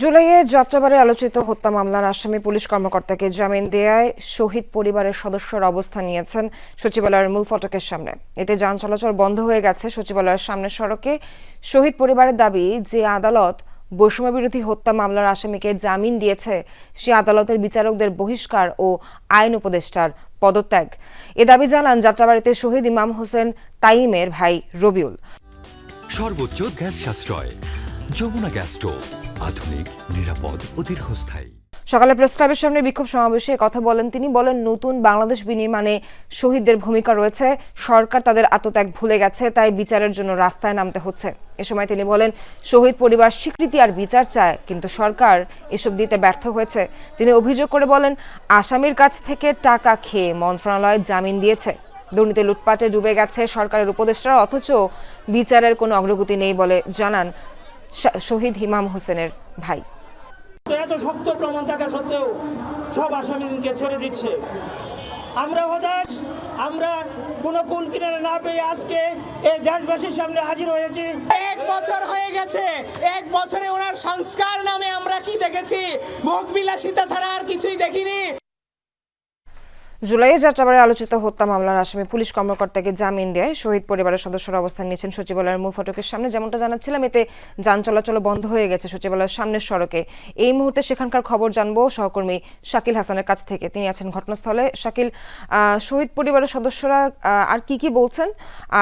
জুলাইয়ে যাত্রাবাড়ে আলোচিত হত্যা মামলার আসামি পুলিশ কর্মকর্তাকে জামিন দেয়ায় শহীদ পরিবারের সদস্যরা অবস্থান নিয়েছেন সচিবালয়ের মূল ফটকের সামনে। এতে যান চলাচল বন্ধ হয়ে গেছে সচিবালয়ের সামনের সড়কে। শহীদ পরিবারের দাবি, যে আদালত বৈষম্য বিরোধী হত্যা মামলার আসামিকে জামিন দিয়েছে, সে আদালতের বিচারকদের বহিষ্কার ও আইন উপদেষ্টার পদত্যাগ। এ দাবি জানান যাত্রাবাড়িতে শহীদ ইমাম হোসেন তাইমের ভাই রবিউল। সর্বোচ্চ গ্যাস সাশ্রয়, যমুনা গ্যাস স্টোভ। আধুনিক, নিরাপদ ও দীর্ঘস্থায়ী। সকালে প্রেস ক্লাবের সামনে বিক্ষোভ সমাবেশে কথা বলেন তিনি। বলেন, নতুন বাংলাদেশ বিনির্মাণে শহীদদের ভূমিকা রয়েছে। সরকার তাদের আত্মত্যাগ ভুলে গেছে, তাই বিচারের জন্য রাস্তায় নামতে হচ্ছে। এ সময় তিনি বলেন, শহীদ পরিবার স্বীকৃতি আর বিচার চায়, কিন্তু সরকার এসব দিতে ব্যর্থ হয়েছে। তিনি অভিযোগ করে বলেন, আসামির কাছ থেকে টাকা খেয়ে মন্ত্রণালয় জামিন দিয়েছে। দুর্নীতি লুটপাটে ডুবে গেছে সরকারের উপদেষ্টারা, অথচ বিচারের কোনো অগ্রগতি নেই বলে জানান শহীদ হিমাম হোসেনের ভাই। তো এত শক্ত প্রমাণ থাকা সত্ত্বেও সব আসামিদেরকে ছেড়ে দিচ্ছে। আমরা হতাশ আমরা কোনো কুল কিনারে না পেয়ে আজকে এই দেশবাসীর সামনে হাজির হয়েছি। এক বছর হয়ে গেছে এক বছরে ওনার সংস্কার নামে আমরা কি দেখেছি? ভোগ বিলাসিতা ছাড়া আর কিছুই দেখিনি। জুলাইয়ে যাত্রাবাড়ে আলোচিত হত্যা মামলার আসামি পুলিশ কর্মকর্তাকে জামিন দেয়। শহীদ পরিবারের সদস্যরা অবস্থান নিয়েছেন সচিবালয়ের মূল ফটকের সামনে। যেমনটা জানাচ্ছিলাম, এতে যান চলাচল বন্ধ হয়ে গেছে সচিবালয়ের সামনের সড়কে। এই মুহূর্তে সেখানকার খবর জানব সহকর্মী শাকিল হাসানের কাছ থেকে। তিনি আছেন ঘটনাস্থলে। শাকিল শহীদ পরিবারের সদস্যরা আর কি কি বলছেন?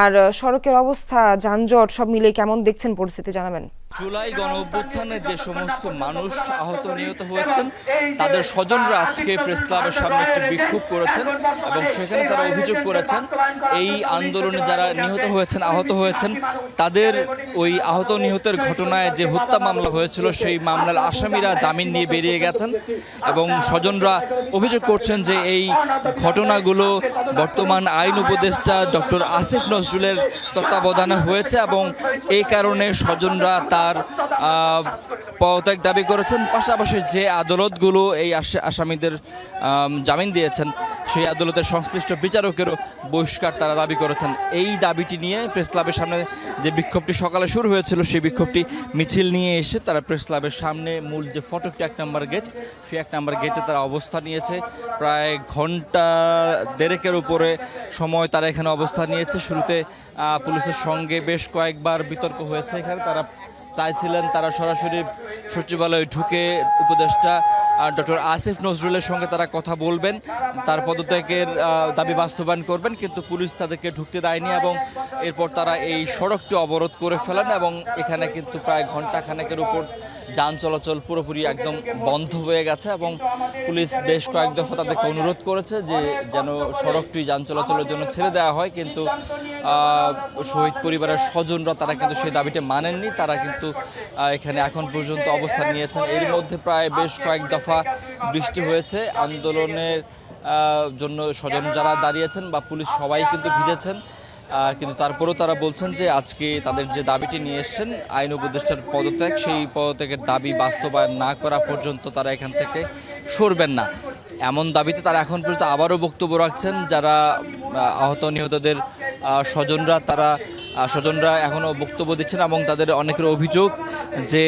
আর সড়কের অবস্থা, যানজট, সব মিলে কেমন দেখছেন পরিস্থিতি? জানাবেন। জুলাই গণ অভ্যুত্থানে যে সমস্ত মানুষ আহত নিহত হয়েছেন তাদের স্বজনরা আজকে প্রেস ক্লাবের সামনে একটি বিক্ষোভ করেছেন এবং সেখানে তারা অভিযোগ করেছেন এই আন্দোলনে যারা নিহত হয়েছেন আহত হয়েছেন তাদের ওই আহত নিহতের ঘটনায় যে হত্যা মামলা হয়েছিল সেই মামলার আসামিরা জামিন নিয়ে বেরিয়ে গেছেন এবং স্বজনরা অভিযোগ করছেন যে এই ঘটনাগুলো বর্তমান আইন উপদেষ্টা ডক্টর আসিফ নজরুলের তত্ত্বাবধানে হয়েছে এবং এই কারণে স্বজনরা তার পদত্যাগ দাবি করেছেন। পাশাপাশি যে আদালতগুলো এই আস- আসামিদের জামিন দিয়েছেন, সেই আদালতের সংশ্লিষ্ট বিচারকেরও বহিষ্কার তারা দাবি করেছেন। এই দাবিটি নিয়ে প্রেস ক্লাবের সামনে যে বিক্ষোভটি সকালে শুরু হয়েছিল, সেই বিক্ষোভটি মিছিল নিয়ে এসে তারা প্রেস ক্লাবের সামনে মূল যে ফটকটি এক নম্বর গেট, সেই এক নম্বর গেটে তারা অবস্থান নিয়েছে। প্রায় ঘণ্টা দেড়েকের উপরে সময় তারা এখানে অবস্থান নিয়েছে। শুরুতে পুলিশের সঙ্গে বেশ কয়েকবার বিতর্ক হয়েছে এখানে। তারা চাইছিলেন তারা সরাসরি সচিবালয়ে ঢুকে উপদেষ্টা ডক্টর আসিফ নজরুলের সঙ্গে তারা কথা বলবেন। তার পদত্যাগের দাবি বাস্তবায়ন করবেন, কিন্তু পুলিশ তাদেরকে ঢুকতে দেয়নি এবং এরপর তারা এই সড়কটি অবরোধ করে ফেলেন এবং এখানে কিন্তু প্রায় ঘণ্টা খানেকের উপর যান চলাচল পুরোপুরি একদম বন্ধ হয়ে গেছে এবং পুলিশ বেশ কয়েক দফা তাদেরকে অনুরোধ করেছে যে যেন সড়কটি যান চলাচলের জন্য ছেড়ে দেওয়া হয়, কিন্তু শহীদ পরিবারের স্বজনরা তারা কিন্তু সেই দাবিটা মানেননি। তারা কিন্তু এখানে এখন পর্যন্ত অবস্থান নিয়েছেন। এর মধ্যে প্রায় বেশ কয়েক দফা বৃষ্টি হয়েছে। আন্দোলনের জন্য স্বজন যারা দাঁড়িয়েছেন বা পুলিশ সবাই কিন্তু ভিজেছেন। কিন্তু তারপরেও তারা বলছেন যে আজকে তাদের যে দাবিটি নিয়ে এসছেন, আইন উপদেষ্টার পদত্যাগ, সেই পদত্যাগের দাবি বাস্তবায়ন না করা পর্যন্ত তারা এখান থেকে সরবেন না। এমন দাবিতে তারা এখন পর্যন্ত আবারও বক্তব্য রাখছেন। যারা আহত নিহতদের স্বজনরা তারা স্বজনরা এখনও বক্তব্য দিচ্ছেন এবং তাদের অনেকের অভিযোগ যে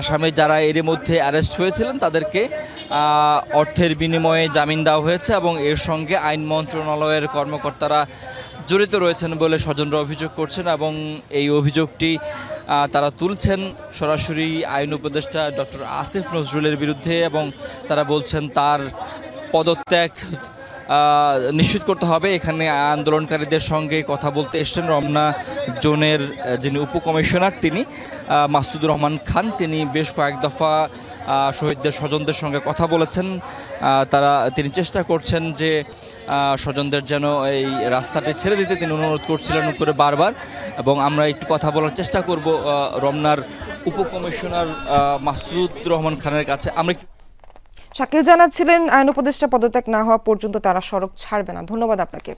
আসামে যারা এর মধ্যে অ্যারেস্ট হয়েছিলেন, তাদেরকে অর্থের বিনিময়ে জামিন দেওয়া হয়েছে এবং এর সঙ্গে আইন মন্ত্রণালয়ের কর্মকর্তারা জড়িত রয়েছেন বলে স্বজনরা অভিযোগ করছেন এবং এই অভিযোগটি তারা তুলছেন সরাসরি আইন উপদেষ্টা ডক্টর আসিফ নজরুলের বিরুদ্ধে এবং তারা বলছেন তার পদত্যাগ নিশ্চিত করতে হবে। এখানে আন্দোলনকারীদের সঙ্গে কথা বলতে এসছেন রমনা জোনের যিনি উপকমিশনার, তিনি মাসুদুর রহমান খান। তিনি বেশ কয়েক দফা শহীদদের স্বজনদের সঙ্গে কথা বলেছেন। তারা, তিনি চেষ্টা করছেন যে স্বজনদের যেন এই রাস্তাটি ছেড়ে দিতে। তিনি অনুরোধ করছিলেন উপরে বারবার। এবং আমরা একটু কথা বলার চেষ্টা করব রমনার উপকমিশনার মাসুদ রহমান খানের কাছে। আমরা শাকিল জানাচ্ছিলেন আইন উপদেষ্টা পদত্যাগ না হওয়া পর্যন্ত তারা সড়ক ছাড়বে না। ধন্যবাদ আপনাকে।